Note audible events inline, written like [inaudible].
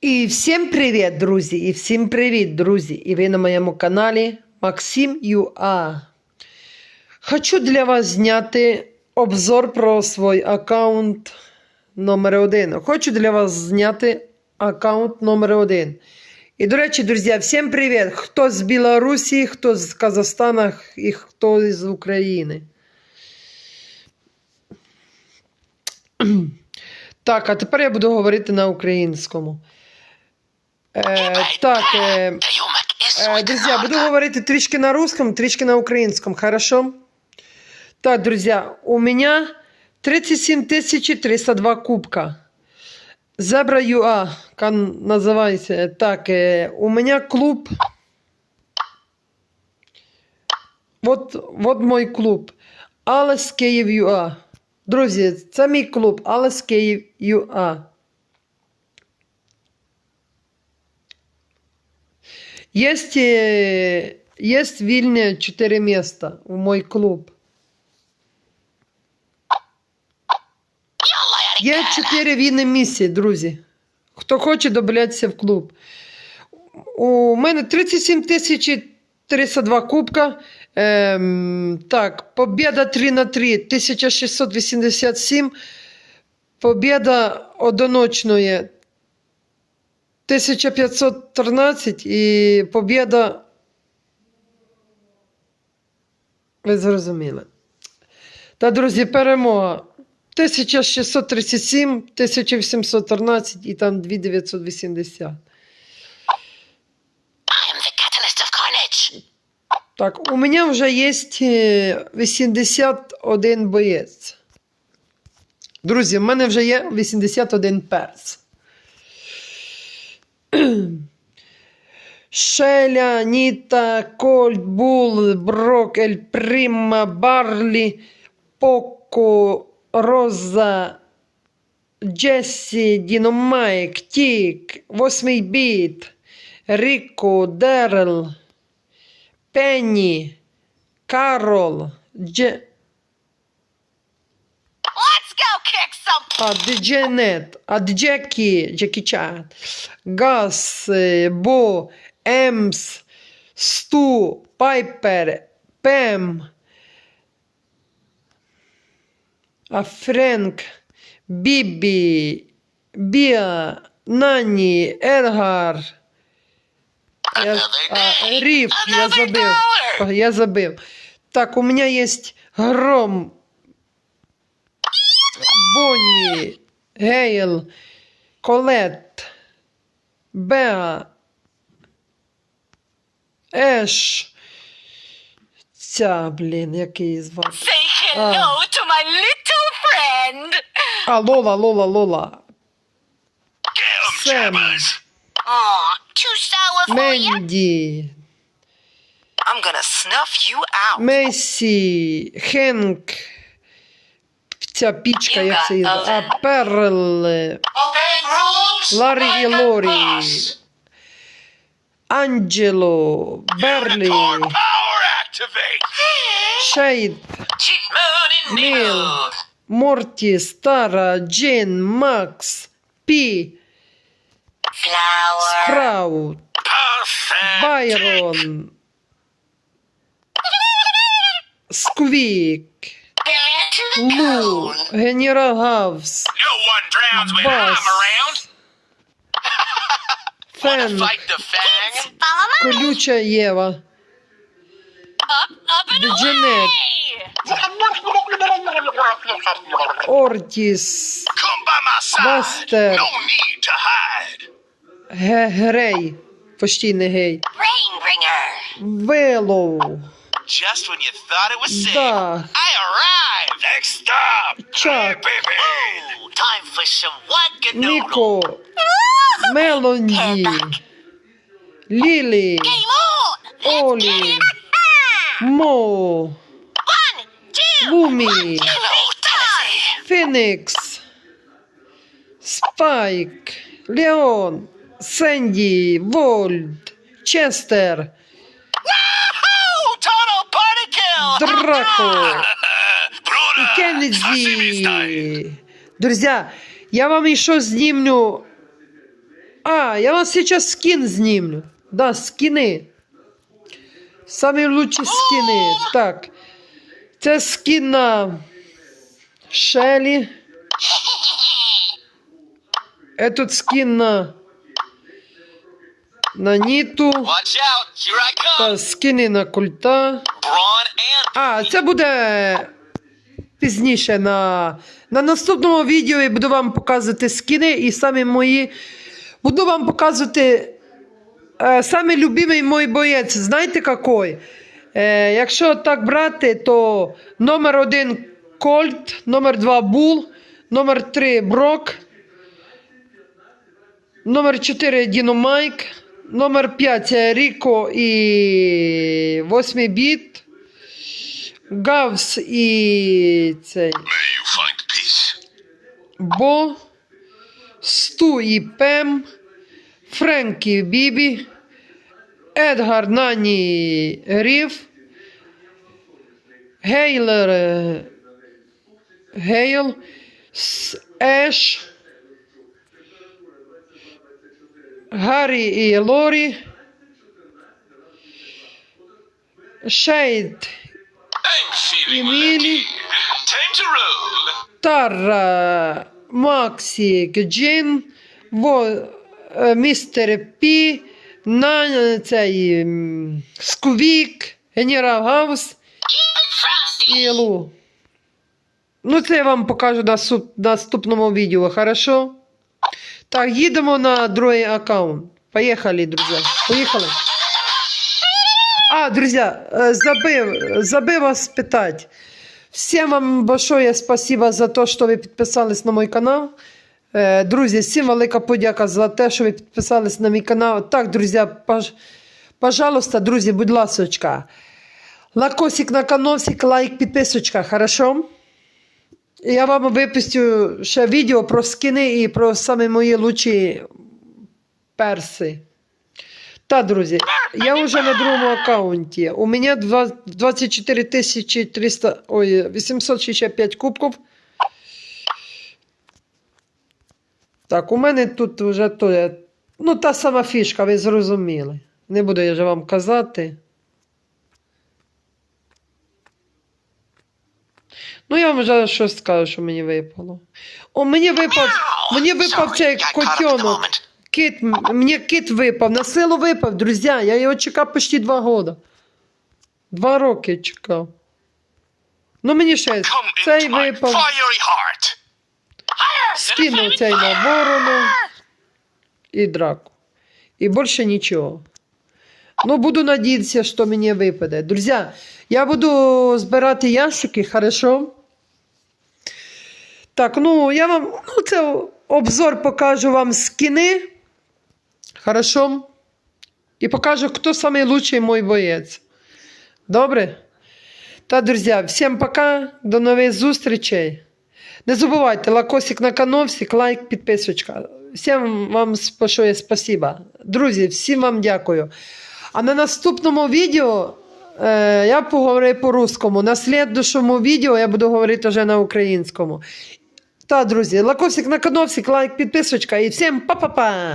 І всім привіт, друзі! І всім привіт, друзі! І ви на моєму каналі Максим Юа. Хочу для вас зняти обзор про свій аккаунт номер один. Хочу для вас зняти аккаунт номер один. І, до речі, друзі, всім привіт! Хто з Білорусі, хто з Казахстана і хто з України. Так, а тепер я буду говорити на українському. Е, так, е, е, друзі, буду говорити трішки на русском, трішки на українському, хорошо? Так, друзі, у мене 37 302 кубка. Зебра ЮА, називається. Так, е, у мене клуб. Вот, вот мой клуб. Алес Київ ЮА. Друзі, це мій клуб Алес Київ ЮА. Есть, е, вільні 4 міста у мой клуб. Є 4 вільні місця, друзі. Хто хоче добавлятися в клуб. У мене 37 тисяч 302 кубка. Ем, так, побіда 3 на 3 1687. Побіда одиночної 1513 і побіда. Ви зрозуміли. Та, друзі, перемога 1637, 1813 і там 2980. Так, у мене вже є е, 81 боєць. Друзі, в мене вже є 81 перс. [clears throat] Шеля, Ніта, Кольт, Бул, Брок, Ель Прима, Барлі, Поко, Роза, Джесі, Діномайк, Тік, Восьмий Біт, Ріко, Дерл, Пенні, Карол, Дже... Let's go kick some. А Дженет, а Джекі, Джекі Чан, Гас, е, Бо, Емс, Сту, Пайпер, Пем, а Френк, Бібі, Біа, Нані, Едгар. Я, а, Ріф, я забив. Я забив. Так, у меня есть Гром, Бонні, Гейл, Колет, Беа, Еш. Ця, блін, який звати. Say hello hello to my little friend. А, Лола, Лола, Лола. Сем, Aw, too sour for you. Менді, I'm gonna snuff you out. Мейсі, Хенк. Ця пічка, як це її? А, Перл. Obeying rules. Ларі і Лорі. Анджело, Берлі, Power activate! Шейд, in Neil. mood. Морті, Стара, Джин, Макс, Пі, Flower. Спраут, Pathetic! Байрон, Сквік, Get to the Лу, bone. Генерал Гавс, No one drowns when I'm Бас, around! Wanna Фен, fight the fang? Follow my Колюча Єва, up, up and Джанет, away. Ортіс, Come by my side! Buster. No need to hide! Ге- Грей, Не гей, Rainbringer. Велоу, Just when you thought it was safe, Да, I arrived! Next stop! Чак, time for some. Ніко, Мелоді, Лілі, Game on. Let's Олі. Мо, Daisy. Фінікс, Спайк, Леон, Сенді, Вольт, Честер, Woohoo! Total party kill! Драко Bruder, і sashimi style. Кеннеді. Друзі, я вам ще знімлю А, я вас сейчас скин знімлю. Да, скини. Самі лучші скини. Так. Це скін на Шелі. [laughs] Этот скін на, на Ніту. Та скини на культа. А, це буде пізніше на, на наступному відео я буду вам показувати скини і самі мої. Буду вам показувати е, самий любимий мій боєць. Знаєте який? Е, якщо так брати, то номер один Кольт, номер два Бул, номер три Брок, номер 4 Діно Майк, номер 5 Ріко і 8 біт. Гавс і цей. Бо, Сту і Пем, Френкі Бібі, Едгар Нані Рів, Гейлер е, Гейл, Еш, Гаррі і Лорі, Шейд to roll. Тара, Максі, Джин, е, містер Пі, на цей Скувік, Генерал Гаус і Лу. Ну, це я вам покажу на наступному відео, хорошо? Так, їдемо на другий аккаунт. Поїхали, друзі. Поїхали. А, друзья, э, забыл, забыл вас спитать. Всем вам большое спасибо за те, що ви підписались на мій канал. Е, Друзі, всім велика подяка за те, що ви підписались на мій канал. Так, друзі, пож- пожалуйста, друзі, будь ласочка. Лакосик на каносик, лайк, підписочка, хорошо? Я вам випустю ще відео про скини і про самі мої лучші перси. Та, друзі, я вже на другому аккаунті. У мене 24 300, ой, 865 кубків. Так, у мене тут вже то, ну, та сама фішка, ви зрозуміли. Не буду я вже вам казати. Ну, я вам вже щось скажу, що мені випало. О, мені випав, мені випав цей котенок. Кит, мені кит випав, на силу випав, друзі. Я його чекав почти два роки. Два роки чекав. Ну мені ще цей випав. Скинув цей на ворону і драку. І більше нічого. Ну, буду надіятися, що мені випаде. Друзі, я буду збирати ящики, хорошо? Так, ну, я вам, ну, це обзор покажу вам скини. Хорошо? І покажу, хто лучший мой боєць. Добре? Та, друзі, всім пока, до нових зустрічей. Не забувайте, лакосик на кановсик, лайк, підписочка. Всім вам большое спасибо. Друзі, всім вам дякую. А на наступному відео е, я поговорю по-русскому. На слідчому відео я буду говорити вже на українському. Та, друзі, лакосик на кановсик, лайк, підписочка і всім па-па-па!